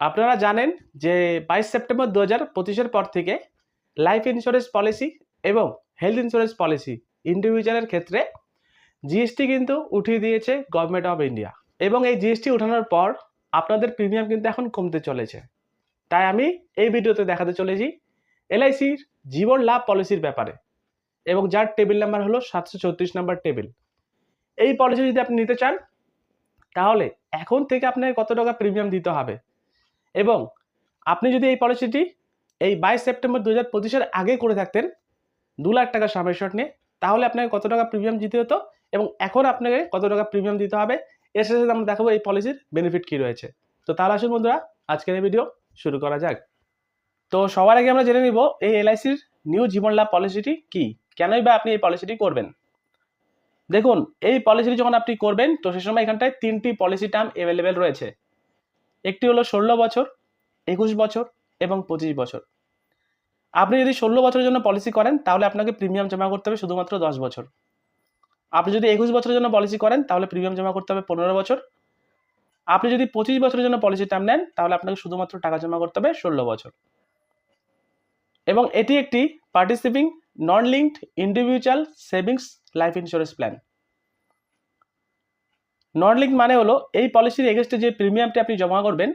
আপনারা জানেন যে বাইশ সেপ্টেম্বর দু হাজার পঁচিশের পর থেকে লাইফ ইন্স্যুরেন্স পলিসি এবং হেলথ ইন্স্যুরেন্স পলিসি ইন্ডিভিজুয়ালের ক্ষেত্রে জিএসটি কিন্তু উঠিয়ে দিয়েছে গভর্নমেন্ট অফ ইন্ডিয়া এবং এই জিএসটি উঠানোর পর আপনাদের প্রিমিয়াম কিন্তু এখন কমতে চলেছে। তাই আমি এই ভিডিওতে দেখাতে চলেছি এলআইসির জীবন লাভ পলিসির ব্যাপারে এবং যার টেবিল নাম্বার হলো সাতশো ছত্রিশ নাম্বার টেবিল এই পলিসি যদি আপনি নিতে চান, তাহলে এখন থেকে আপনাকে কত টাকা প্রিমিয়াম দিতে হবে? এবং আপনি যদি এই পলিসিটি এই বাইশ সেপ্টেম্বর দু হাজার আগে করে থাকতেন দু লাখ টাকা সামের শট নিয়ে, তাহলে আপনাকে কত টাকা প্রিমিয়াম দিতে হতো এবং এখন আপনাকে কত টাকা প্রিমিয়াম দিতে হবে? এর সাথে আমরা দেখাবো এই পলিসির বেনিফিট কী রয়েছে। তো তাহলে আসুন বন্ধুরা, আজকের এই ভিডিও শুরু করা যাক। তো সবার আগে আমরা জেনে নিব এই এলআইসির নিউ জীবন লাভ পলিসিটি কি? কেনই বা আপনি এই পলিসিটি করবেন? দেখুন, এই পলিসিটি যখন আপনি করবেন, তো সে সময় এখানটায় তিনটি পলিসি টার্ম অ্যাভেলেবেল রয়েছে। একটি হলো ষোলো বছর, একুশ বছর এবং পঁচিশ বছর। আপনি যদি ষোলো বছরের জন্য পলিসি করেন, তাহলে আপনাকে প্রিমিয়াম জমা করতে হবে শুধুমাত্র দশ বছর। আপনি যদি একুশ বছরের জন্য পলিসি করেন, তাহলে প্রিমিয়াম জমা করতে হবে পনেরো বছর। আপনি যদি পঁচিশ বছরের জন্য পলিসি টার্ম নেন, তাহলে আপনাকে শুধুমাত্র টাকা জমা করতে হবে ষোলো বছর। এবং এটি একটি participating non linked individual savings life insurance plan non link মানে হলো এই পলিসির এগেস্টে যে প্রিমিয়ামটি আপনি জমা করবেন,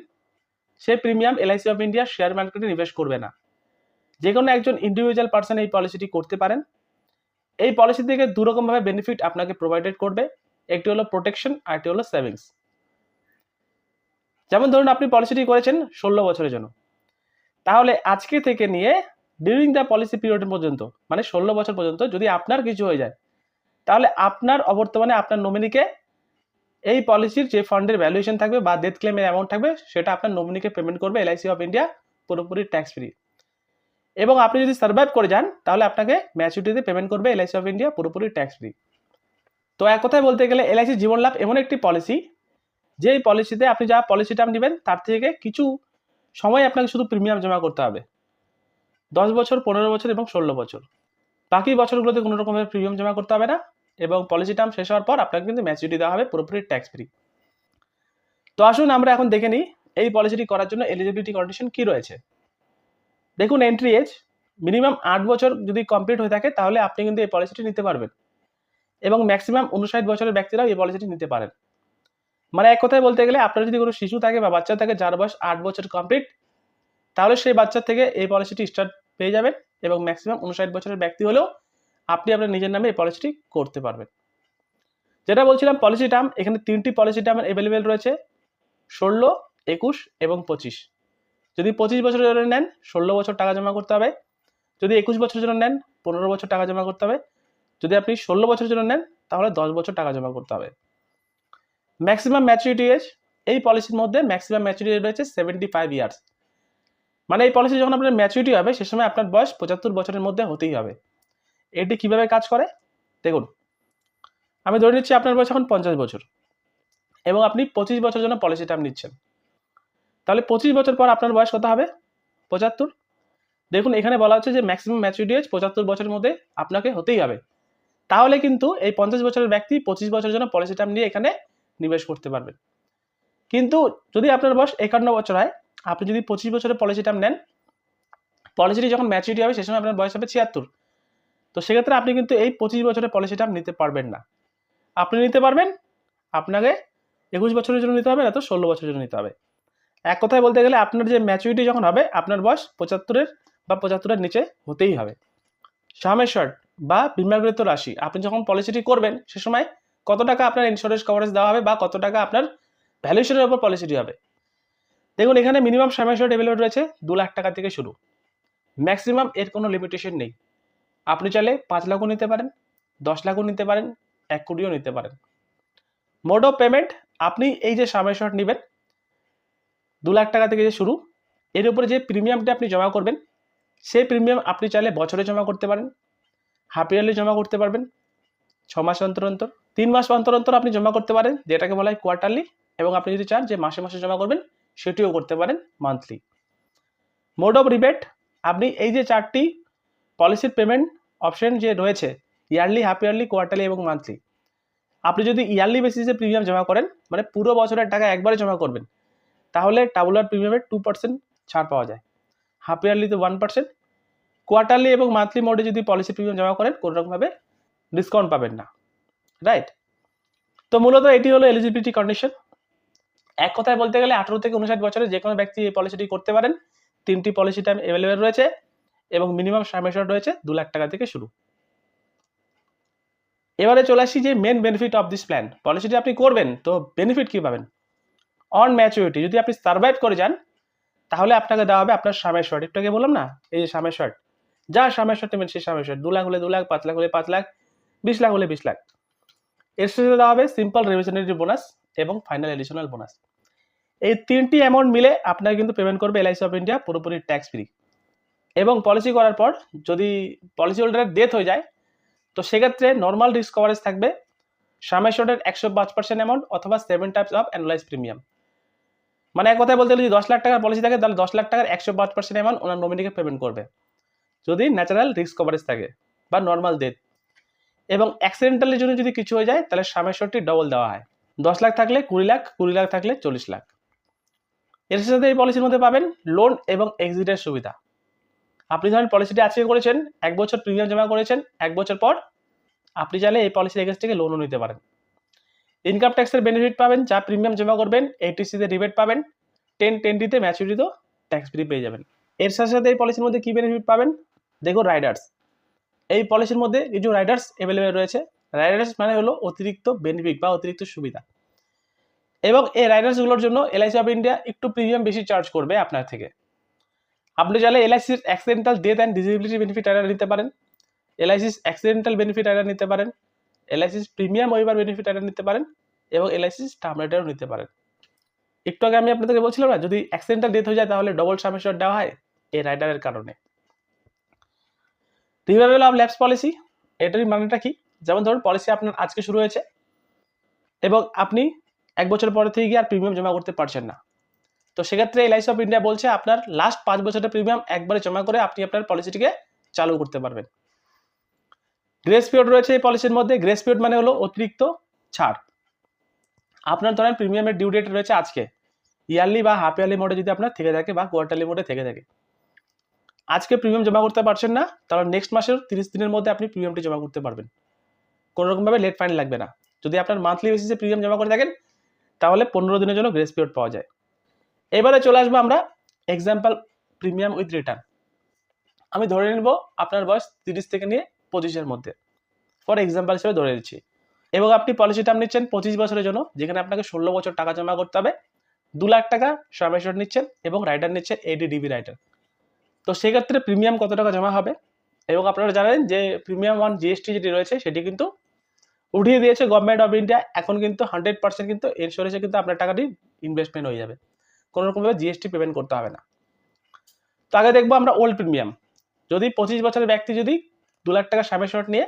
সেই premium LIC of India share মার্কেটে নিবেশ করবে না। যে কোনো একজন ইন্ডিভিজুয়াল পার্সন এই পলিসিটি করতে পারেন। এই পলিসি থেকে দুরকমভাবে বেনিফিট আপনাকে প্রোভাইডেড করবে। একটি হলো প্রোটেকশন আর একটি হলো সেভিংস যেমন ধরুন আপনি পলিসিটি করেছেন ষোলো বছরের জন্য। তাহলে আজকে থেকে নিয়ে ডিউরিং দ্য পলিসি পিরিয়ড পর্যন্ত মানে ষোলো বছর পর্যন্ত যদি আপনার কিছু হয়ে যায়, তাহলে আপনার অবর্তমানে আপনার নমিনিকে এই পলিসির যে ফান্ডের ভ্যালুয়েশন থাকবে বা ডেথ ক্লেমের অ্যামাউন্ট থাকবে, সেটা আপনার নমিনিকে পেমেন্ট করবে এলআইসি অফ ইন্ডিয়া পুরোপুরি ট্যাক্স ফ্রি এবং আপনি যদি সার্ভাইভ করে যান, তাহলে আপনাকে ম্যাচুরিটিতে পেমেন্ট করবে এলআইসি অফ ইন্ডিয়া পুরোপুরি ট্যাক্স ফ্রি তো এক কথায় বলতে গেলে এলআইসি জীবন লাভ এমন একটি পলিসি যেই পলিসিতে আপনি যা পলিসি টার্ম নেবেন, তার থেকে কিছু সময় আপনাকে শুধু প্রিমিয়াম জমা করতে হবে। দশ বছর, পনেরো বছর এবং ষোলো বছর। বাকি বছরগুলোতে কোনো রকমের প্রিমিয়াম জমা করতে হবে না। এবং পলিসি টার্ম শেষ হওয়ার পর আপনাকে কিন্তু ম্যাচুরিটি দেওয়া হবে পুরোপুরি ট্যাক্স ফ্রি তো আসুন আমরা এখন দেখে নিই এই পলিসিটি করার জন্য এলিজিবিলিটি কন্ডিশন কি রয়েছে। দেখুন এন্ট্রি এজ মিনিমাম আট বছর যদি কমপ্লিট হয়ে থাকে তাহলে আপনি কিন্তু এই পলিসিটি নিতে পারবেন এবং ম্যাক্সিমাম উনষাট বছরের ব্যক্তিরাও এই পলিসিটি নিতে পারেন। মানে এক কথায় বলতে গেলে আপনার যদি কোনো শিশু থাকে বা বাচ্চা থাকে যার বয়স আট বছর কমপ্লিট তাহলে সেই বাচ্চার থেকে এই পলিসিটি স্টার্ট পেয়ে যাবেন এবং ম্যাক্সিমাম উনষাট বছরের ব্যক্তি হলেও আপনি আপনার নিজের নামে এই পলিসিটি করতে পারবেন। যেটা বলছিলাম পলিসি টার্ম এখানে তিনটি পলিসি টার্ম অ্যাভেলেবেল রয়েছে। ষোলো, একুশ এবং পঁচিশ। যদি পঁচিশ বছরের জন্য নেন, ষোলো বছর টাকা জমা করতে হবে। যদি একুশ বছরের জন্য নেন, পনেরো বছর টাকা জমা করতে হবে। যদি আপনি ষোলো বছরের জন্য নেন, তাহলে দশ বছর টাকা জমা করতে হবে। ম্যাক্সিমাম ম্যাচুরিটি এজ এই পলিসির মধ্যে ম্যাক্সিমাম ম্যাচুরিটি রয়েছে সেভেন্টি ফাইভ ইয়ার্স মানে এই পলিসি যখন আপনার ম্যাচুরিটি হবে, সে সময় আপনার বয়স পঁচাত্তর বছরের মধ্যে হতেই হবে। এটি কীভাবে কাজ করে? দেখুন, আমি ধরে নিচ্ছি আপনার বয়স এখন পঞ্চাশ বছর এবং আপনি পঁচিশ বছরের জন্য পলিসি টার্ম নিচ্ছেন। তাহলে পঁচিশ বছর পর আপনার বয়স কত হবে? পঁচাত্তর। দেখুন, এখানে বলা হচ্ছে যে ম্যাক্সিমাম ম্যাচুরিটি এজ পঁচাত্তর বছরের মধ্যে আপনাকে হতেই হবে। তাহলে কিন্তু এই পঞ্চাশ বছরের ব্যক্তি পঁচিশ বছরের জন্য পলিসি টার্ম নিয়ে এখানে নিবেশ করতে পারবেন কিন্তু যদি আপনার বয়স একান্ন বছর হয়, আপনি যদি পঁচিশ বছরের পলিসি টার্ম নেন পলিসিটি যখন ম্যাচুরিটি হবে, সে সময় আপনার বয়স হবে ছিয়াত্তর। তো সেক্ষেত্রে আপনি কিন্তু এই পঁচিশ বছরের পলিসিটা নিতে পারবেন না। আপনি নিতে পারবেন, আপনাকে একুশ বছরের জন্য নিতে হবে, না তো ষোলো বছরের জন্য নিতে হবে। এক কথায় বলতে গেলে আপনার যে ম্যাচুরিটি যখন হবে, আপনার বয়স পঁচাত্তরের বা পঁচাত্তরের নিচে হতেই হবে। সামেশ্বর বা বিমাগৃত রাশি, আপনি যখন পলিসিটি করবেন, সে সময় কত টাকা আপনার ইন্স্যুরেন্স কভারেজ দেওয়া হবে বা কত টাকা আপনার ভ্যালুয়েশনের উপর পলিসিটি হবে। দেখুন, এখানে মিনিমাম সামেশ্বর ডেভেলপ রয়েছে দু লাখ টাকা থেকে শুরু। ম্যাক্সিমাম এর কোনো লিমিটেশন নেই। আপনি চাইলে পাঁচ লাখও নিতে পারেন, দশ লাখও নিতে পারেন, এক কোটিও নিতে পারেন। মোড অফ পেমেন্ট আপনি এই যে সামের শট নেবেন, দু লাখ টাকা থেকে যে শুরু, এর উপরে যে প্রিমিয়ামটা আপনি জমা করবেন, সেই প্রিমিয়াম আপনি চাইলে বছরে জমা করতে পারেন হাফ ইয়ারলি জমা করতে পারবেন, ছ মাস অন্তর অন্তর, তিন মাস অন্তর অন্তর আপনি জমা করতে পারেন, যেটাকে বলা হয় কোয়ার্টারলি এবং আপনি যদি চান যে মাসে মাসে জমা করবেন, সেটিও করতে পারেন মান্থলি মোড অফ রিবেট আপনি এই যে চারটি পলিসির পেমেন্ট অপশন যে রয়েছে, ইয়ারলি, হাফ ইয়ারলি, কোয়ার্টারলি এবং মান্থলি। আপনি যদি ইয়ারলি বেসিসে প্রিমিয়াম জমা করেন মানে পুরো বছরের টাকা একবারে জমা করবেন, তাহলে টাবুলার প্রিমিয়ামের টু পার্সেন্ট ছাড় পাওয়া যায়। হাফ ইয়ারলিতে ওয়ান পার্সেন্ট কোয়ার্টারলি এবং মান্থলি মোডে যদি পলিসি প্রিমিয়াম জমা করেন কোনো রকমভাবে ডিসকাউন্ট পাবেন না। রাইট তো মূলত এটি হলো এলিজিবিলিটি কন্ডিশন এক কথায় বলতে গেলে আঠারো থেকে উনষাট বছরে যে কোনো ব্যক্তি এই পলিসিটি করতে পারেন। তিনটি পলিসি টাইম অ্যাভেলেবেল রয়েছে। এবং মিনিমাম সামেশন রয়েছে দু লাখ টাকা থেকে শুরু। এবারে চলে আসি যে main benefit of this plan পলিসিটি আপনি করবেন, তো বেনিফিট কী পাবেন? অন ম্যাচুরিটি যদি আপনি সার্ভাইভ করে যান, তাহলে আপনাকে দেওয়া হবে আপনার সামের শর্ট একটু বললাম না? এই যে সামের শর্ট যা সামের শর্ট নেবেন সেই সামের শর্ট দু লাখ হলে দু লাখ, পাঁচ লাখ হলে পাঁচ লাখ, বিশ লাখ হলে বিশ লাখ। এর সাথে দেওয়া হবে সিম্পল রেভিশনারি বোনাস এবং ফাইনাল এডিশনাল বোনাস এই তিনটি অ্যামাউন্ট মিলে আপনাকে কিন্তু পেমেন্ট করবে এলআইসি অফ ইন্ডিয়া পুরোপুরি ট্যাক্স ফ্রি এবং পলিসি করার পর যদি পলিসি হোল্ডারের ডেথ হয়ে যায়, তো সেক্ষেত্রে নর্মাল রিস্ক কভারেজ থাকবে সামের শর্টের একশো পাঁচ পার্সেন্ট অ্যামাউন্ট অথবা seven times of annualise premium মানে এক কথায় বলতে গেলে যদি দশ লাখ টাকার পলিসি থাকে, তাহলে দশ লাখ টাকার একশো পাঁচ পার্সেন্ট অ্যামাউন্ট ওনার নমিনিকে পেমেন্ট করবে। যদি ন্যাচারাল রিস্ক কভারেজ থাকে বা নর্মাল ডেথ এবং অ্যাক্সিডেন্টালের জন্য যদি কিছু হয়ে যায়, তাহলে সামের শর্টটি ডবল দেওয়া হয়। দশ লাখ থাকলে কুড়ি লাখ কুড়ি লাখ থাকলে চল্লিশ লাখ। এর সাথে এই পলিসির মধ্যে পাবেন লোন এবং এক্সিটের সুবিধা। আপনি ধরেন পলিসিটি আজকে করেছেন, এক বছর প্রিমিয়াম জমা করেছেন, এক বছর পর আপনি চাইলে এই পলিসির এগেন্স থেকে লোনও নিতে পারেন। ইনকাম ট্যাক্সের বেনিফিট পাবেন, যা প্রিমিয়াম জমা করবেন এইটিসিতে রিবেট পাবেন টেন টেনটিতে ম্যাচুরিটিতেও ট্যাক্স ফ্রি পেয়ে যাবেন। এর সাথে সাথে এই পলিসির মধ্যে কী বেনিফিট পাবেন? দেখো রাইডার্স এই পলিসির মধ্যে কিছু রাইডার্স অ্যাভেলেবেল রয়েছে রাইডার্স মানে হলো অতিরিক্ত বেনিফিট বা অতিরিক্ত সুবিধা। এবং এই রাইডার্সগুলোর জন্য এলআইসি অফ ইন্ডিয়া একটু প্রিমিয়াম বেশি চার্জ করবে আপনার থেকে। আপনি চাইলে এলআইসির accidental death and disability benefit rider নিতে পারেন। এলআইসিস অ্যাক্সিডেন্টাল বেনিফিট রাইডার নিতে পারেন। LIC's premium waiver benefit rider নিতে পারেন এবং এলআইসিস টার্ম রাইডারও নিতে পারেন। একটু আগে আমি আপনাদেরকে বলছিলাম না, যদি অ্যাক্সিডেন্টাল ডেথ হয়ে যায় তাহলে ডবল সামেশন দেওয়া হয় এই রাইডারের কারণে। রিভাইভেল অফ ল্যাপস পলিসি এটারই মানেটা কি? যেমন ধরুন পলিসি আপনার আজকে শুরু হয়েছে এবং আপনি এক বছর পরে থেকে গিয়ে আর প্রিমিয়াম জমা করতে পারছেন না। তো সেক্ষেত্রে এলআইসি অফ ইন্ডিয়া বলছে আপনার লাস্ট পাঁচ বছরের প্রিমিয়াম একবারে জমা করে আপনি আপনার পলিসিটিকে চালু করতে পারবেন। গ্রেস পিরিয়ড রয়েছে এই পলিসির মধ্যে। গ্রেস পিরিয়ড মানে হলো অতিরিক্ত ছাড়। আপনার ধরেন প্রিমিয়ামের ডিউ ডেট রয়েছে আজকে। ইয়ারলি বা হাফ ইয়ারলি মোডে যদি আপনার থেকে থাকে বা কোয়ার্টারলি মোডে থেকে থাকে। আজকে প্রিমিয়াম জমা করতে পারছেন না, তাহলে নেক্সট মাসের তিরিশ দিনের মধ্যে আপনি প্রিমিয়ামটি জমা করতে পারবেন। কোনো রকমভাবে লেট ফাইন লাগবে না। যদি আপনার মান্থলি বেসিসে প্রিমিয়াম জমা করে থাকেন, তাহলে পনেরো দিনের জন্য গ্রেস পিরিয়ড পাওয়া যায়। এবারে চলে আসব আমরা এক্সাম্পল প্রিমিয়াম উইথ রিটার্ন আমি ধরে নেব আপনার বয়স তিরিশ থেকে নিয়ে পঁচিশের মধ্যে। ফর এক্সাম্পল হিসেবে ধরে নিচ্ছি। এবং আপনি পলিসি টার্ম নিচ্ছেন পঁচিশ বছরের জন্য, যেখানে আপনাকে ষোলো বছর টাকা জমা করতে হবে, দু লাখ টাকা সামেশন নিচ্ছেন এবং রাইডার নিচ্ছেন এডি ডিবি রাইডার তো সেক্ষেত্রে প্রিমিয়াম কত টাকা জমা হবে? এবং আপনারা জানেন যে প্রিমিয়াম ওয়ান জিএসটি যেটি রয়েছে, সেটি কিন্তু উঠিয়ে দিয়েছে গভর্নমেন্ট অফ ইন্ডিয়া এখন কিন্তু হান্ড্রেড পার্সেন্ট কিন্তু ইন্স্যুরেন্সে কিন্তু আপনার টাকাটি ইনভেস্টমেন্ট হয়ে যাবে। কোনো রকমভাবে জিএসটি পেমেন্ট করতে হবে না। তো আগে দেখব আমরা ওল্ড প্রিমিয়াম যদি পঁচিশ বছরের ব্যক্তি যদি দু লাখ টাকা সামের শর্ট নিয়ে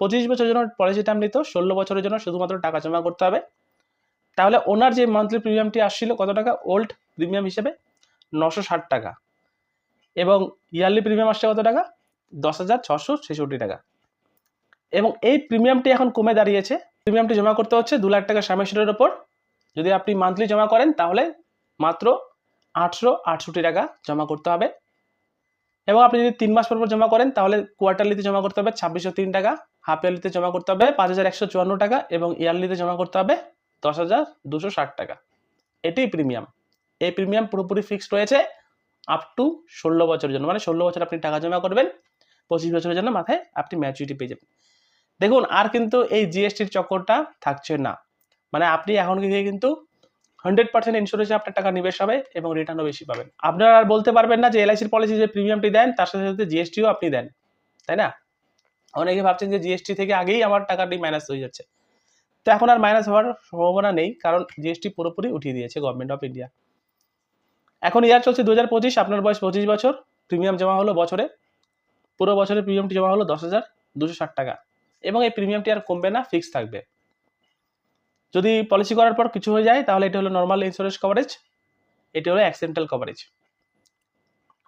পঁচিশ বছরের জন্য পলিসি টার্ম নিত, ষোলো বছরের জন্য শুধুমাত্র টাকা জমা করতে হবে, তাহলে ওনার যে মান্থলি প্রিমিয়ামটি আসছিল কত টাকা? ওল্ড প্রিমিয়াম হিসেবে নশো ষাট টাকা। এবং ইয়ারলি প্রিমিয়াম আসছে কত টাকা? দশ হাজার ছশো ছেষট্টি টাকা। এবং এই প্রিমিয়ামটি এখন কমে দাঁড়িয়েছে। প্রিমিয়ামটি জমা করতে হচ্ছে দু লাখ টাকা সামেশনের ওপর। যদি আপনি মান্থলি জমা করেন, তাহলে মাত্র আটশো আটষট্টি টাকা জমা করতে হবে। এবং আপনি যদি তিন মাস পর পর জমা করেন, তাহলে কোয়ার্টারলিতে জমা করতে হবে ছাব্বিশশো তিন টাকা হাফ ইয়ারলিতে জমা করতে হবে পাঁচ হাজার একশো চুয়ান্ন টাকা এবং ইয়ারলিতে জমা করতে হবে দশ হাজার দুশো ষাট টাকা। এটাই প্রিমিয়াম এই প্রিমিয়াম পুরোপুরি ফিক্সড রয়েছে আপ টু ষোলো বছরের জন্য। মানে ষোলো বছর আপনি টাকা জমা করবেন, পঁচিশ বছরের জন্য মাথায় আপনি ম্যাচুরিটি পেয়ে যাবেন। দেখুন, আর কিন্তু এই জিএসটির চক্করটা থাকছে না। মানে আপনি এখন গিয়ে কিন্তু হান্ড্রেড পার্সেন্ট ইন্স্যুরেন্সে আপনার টাকা নিবেশ হবে এবং রিটার্নও বেশি পাবেন। আপনারা আর বলতে পারবেন না যে এলআইসির পলিসি যে প্রিমিয়ামটি দেন, তার সাথে সাথে জিএসটিও আপনি দেন, তাই না? অনেকে ভাবছেন যে জিএসটি থেকে আগেই আমার টাকাটি মাইনাস হয়ে যাচ্ছে। তো এখন আর মাইনাস হওয়ার সম্ভাবনা নেই, কারণ জিএসটি পুরোপুরি উঠিয়ে দিয়েছে গভর্নমেন্ট অফ ইন্ডিয়া এখন ইয়ার চলছে দু হাজার পঁচিশ, আপনার বয়স পঁচিশ বছর প্রিমিয়াম জমা হলো বছরে। পুরো বছরের প্রিমিয়ামটি জমা হলো দশ হাজার দুশো ষাট টাকা। এবং এই প্রিমিয়ামটি আর কমবে না ফিক্স থাকবে। যদি পলিসি করার পর কিছু হয়ে যায়, তাহলে এটা হলো নর্মাল ইন্স্যুরেন্স কভারেজ এটি হলো অ্যাক্সিডেন্টাল কভারেজ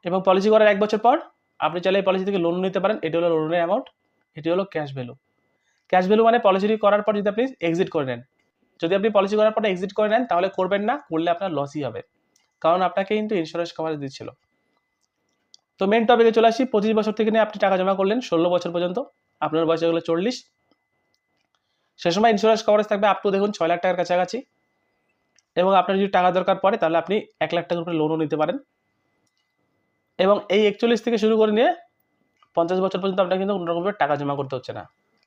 এবং পলিসি করার এক বছর পর, আপনি চাইলে এই পলিসি থেকে লোন নিতে পারেন, এটি হলো লোনের অ্যামাউন্ট এটি হলো ক্যাশ ভ্যালু ক্যাশ ভ্যালু মানে পলিসিটি করার পর যদি আপনি এক্সিট করে নেন। যদি আপনি পলিসি করার পর এক্সিট করে নেন, তাহলে করবেন না, করলে আপনার লসই হবে। কারণ আপনাকে কিন্তু ইন্স্যুরেন্স কভারেজ দিচ্ছিল। তো মেন টপিকে চলে আসি, পঁচিশ বছর থেকে নিয়ে আপনি টাকা জমা করলেন, ষোলো বছর পর্যন্ত, আপনার বয়স হলো চল্লিশ। সে সময় ইন্স্যুরেন্স কভারেজ থাকবে আপ টু দেখুন ছয় লাখ টাকার কাছাকাছি। এবং আপনার যদি টাকা দরকার পড়ে, তাহলে আপনি এক লাখ টাকার উপরে লোনও নিতে পারেন। এবং এই একচল্লিশ থেকে শুরু করে নিয়ে পঞ্চাশ বছর পর্যন্ত আপনাকে কিন্তু কোনো রকমের টাকা জমা করতে হচ্ছে না।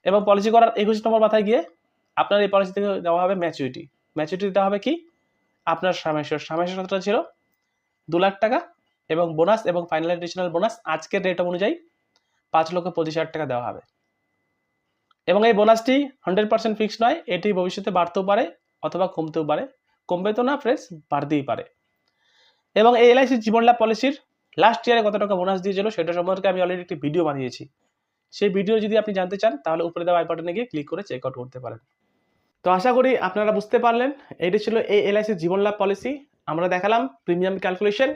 এবং পলিসি করার একুশ নম্বর মাথায় গিয়ে আপনার এই পলিসি থেকে দেওয়া হবে ম্যাচুরিটি ম্যাচুরিটি দেওয়া হবে কি? আপনার সামেশ্বর। সামেশ্বর কতটা ছিল? দু লাখ টাকা এবং বোনাস এবং ফাইনাল এডিশনাল বোনাস আজকের রেট অনুযায়ী পাঁচ লক্ষ পঁচিশ হাজার টাকা দেওয়া হবে। এবং এই বোনাসটি হান্ড্রেড পার্সেন্ট ফিক্স নয়, এটি ভবিষ্যতে বাড়তেও পারে অথবা কমতেও পারে। কমবে তো না ফ্রেন্ডস বাড়তেই পারে। এবং এই এলআইসি জীবন লাভ পলিসির লাস্ট ইয়ারে কত টাকা বোনাস দিয়েছিল সেটা সম্পর্কে আমি অলরেডি একটি ভিডিও বানিয়েছি। সেই ভিডিও যদি আপনি জানতে চান, তাহলে উপরে দেওয়া আই বাটনে গিয়ে ক্লিক করে চেক আউট করতে পারেন। তো আশা করি আপনারা বুঝতে পারলেন, এটি ছিল এই এলআইসি জীবন লাভ পলিসি আমরা দেখালাম প্রিমিয়াম ক্যালকুলেশন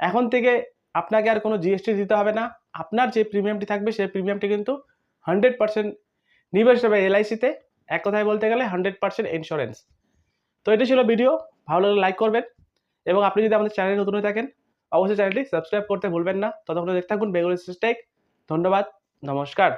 এখন থেকে আপনাকে আর কোনো জিএসটি দিতে হবে না। আপনার যে প্রিমিয়ামটি থাকবে, সেই প্রিমিয়ামটি কিন্তু হান্ড্রেড পার্সেন্ট নিবেশ হবে এলআইসিতে এক কথায় বলতে গেলে হান্ড্রেড পার্সেন্ট ইন্স্যুরেন্স তো এটি ছিল ভিডিও ভালো লাগলে লাইক করবেন। এবং আপনি যদি আমাদের চ্যানেলে নতুন হয়ে থাকেন, অবশ্যই চ্যানেলটি সাবস্ক্রাইব করতে ভুলবেন না। ততক্ষণ দেখতে থাকুন বেঙ্গলি টেক ধন্যবাদ, নমস্কার।